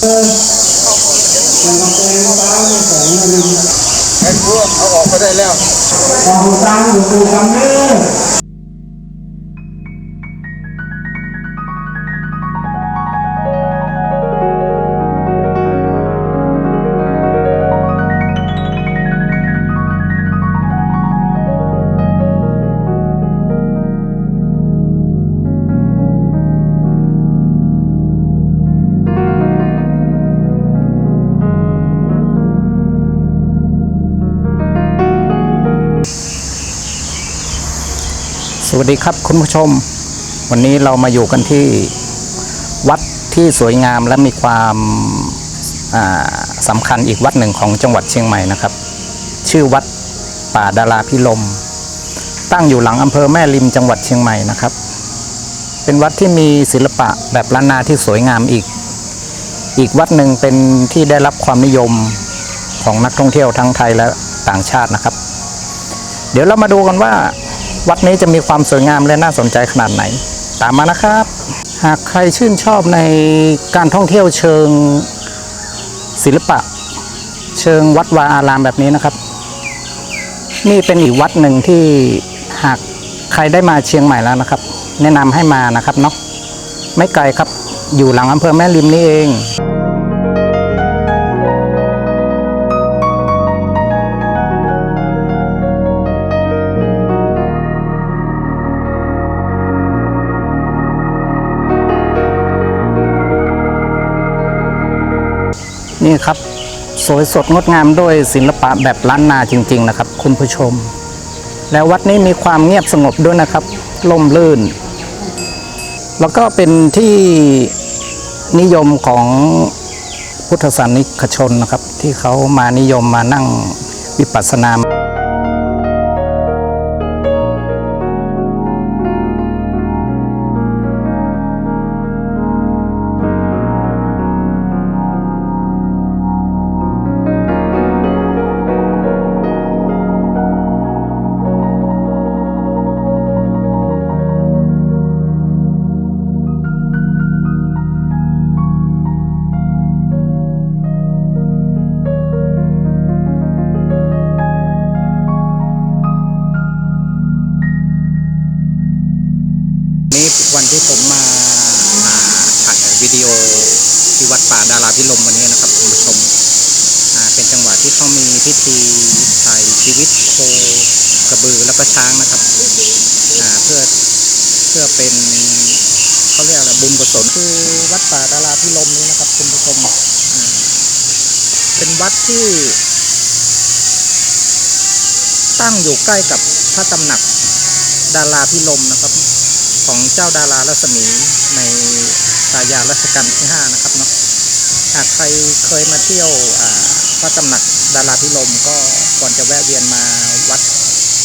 ไอ้พวกเอาออกไปได้แล้วส วัสดีครับคุณผู้ชม วันนี้เรามาอยู่กันที่วัดที่สวยงามและมีความาสำคัญอีกวัดหนึ่งของจังหวัดเชียงใหม่นะครับ ชื่อวัดป่าดาราพิลม ตั้งอยู่หลังอำเภอแม่ริมจังหวัดเชียงใหม่นะครับ เป็นวัดที่มีศิลปะแบบล้านนาที่สวยงามอีก อีกวัดหนึ่งเป็นที่ได้รับความนิยมของนักท่องเที่ยวทั้งไทยและต่างชาตินะครับ เดี๋ยวเรามาดูกันว่า วัดนี้จะมีความสวยงามและน่าสนใจขนาดไหน ตามมานะครับ หากใครชื่นชอบในการท่องเที่ยวเชิงศิลปะ เชิงวัดวาอารามแบบนี้นะครับ นี่เป็นอีกวัดหนึ่งที่หากใครได้มาเชียงใหม่แล้วนะครับ แนะนำให้มานะครับเนาะไม่ไกลครับอยู่หลังอำเภอแม่ริมนี่เอง นี่ครับ สวยสดงดงามด้วยศิลปะแบบล้านนาจริง ๆ นะครับ คุณผู้ชม แล้ววัดนี้มีความเงียบสงบด้วยนะครับล่มลื่น แล้วก็เป็นที่นิยมของพุทธศาสนิกชนนะครับ ที่เขามานิยมมานั่งวิปัสสนา วิดีโอที่วัดป่าดาราพิลมวันนี้นะครับคุณผู้ชมเป็นจังหวะที่เขามีพิธีถ่ายชีวิตโคกระบือแล้วก็ช้างนะครับเพื่อเพื่อเป็นเขาเรียกอะไรบุญกุศลคือวัดป่าดาราพิลมนี้นะครับคุณผู้ชมเป็นวัดที่ ตั้งอยู่ใกล้กับพระตำหนักดาราพิลมนะครับ ของเจ้าดารารัศมีในตายารัชกาลที่ห้านะครับเนาะหากใครเคยมาเที่ยวพระตำหนักดาราพิลมก็ก่อนจะแวะเวียนมาวัด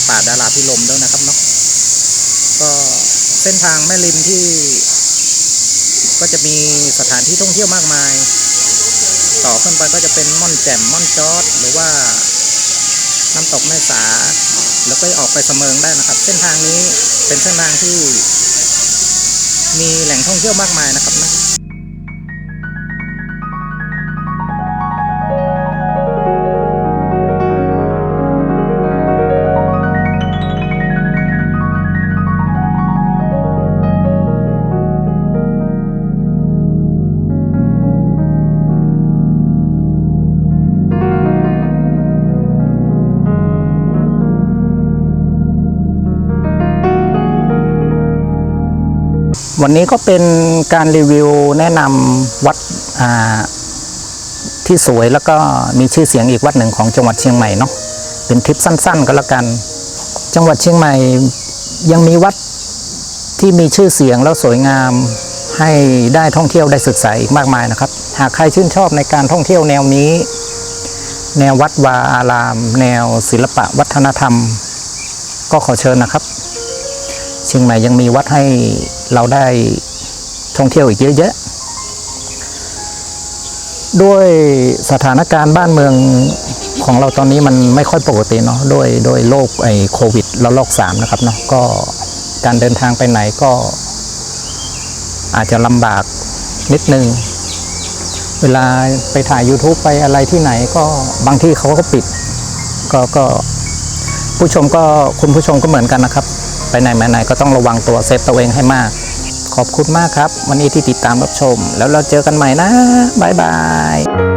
ป่าดาราพิลมด้วยนะครับเนาะก็เส้นทางแม่ริมที่ ก็จะมีสถานที่ท่องเที่ยวมากมาย ต่อขึ้นไปก็จะเป็นม่อนแจ่มม่อนจอดหรือว่าน้ำตกแม่สาแล้วก็ออกไปเสมิงได้นะครับ เส้นทางนี้เป็นเส้นทางที่ มีแหล่งท่องเที่ยวมากมายนะครับนะ วันนี้ก็เป็นการรีวิวแนะนำวัดที่สวยแล้วก็มีชื่อเสียงอีกวัดหนึ่งของจังหวัดเชียงใหม่เนาะเป็นทริปสั้น ๆ ก็แล้วกัน จังหวัดเชียงใหม่ยังมีวัดที่มีชื่อเสียงแล้วสวยงามให้ได้ท่องเที่ยวได้ศึกษาอีกมากมายนะครับ หากใครชื่นชอบในการท่องเที่ยวแนวนี้ แนววัดวาอาราม แนวศิลปะวัฒนธรรม ก็ขอเชิญนะครับ เชียงใหม่ยังมีวัดให้เราได้ท่องเที่ยวอีกเยอะแยะด้วยสถานการณ์บ้านเมืองของเราตอนนี้มันไม่ค่อยปกติเนาะด้วยด้วยโรคไอ้โควิดแล้วโรคสามนะครับเนาะก็การเดินทางไปไหนก็ อาจจะลำบากนิดนึง เวลาไปถ่าย YouTube ไปอะไรที่ไหนก็บางที่เขาก็ปิด ก็ก็ผู้ชมก็คุณผู้ชมก็เหมือนกันนะครับ ไปไหนมาไหนก็ต้องระวังตัวเซฟตัวเองให้มาก ขอบคุณมากครับ วันนี้ที่ติดตามรับชม แล้วเราเจอกันใหม่นะ บ๊ายบาย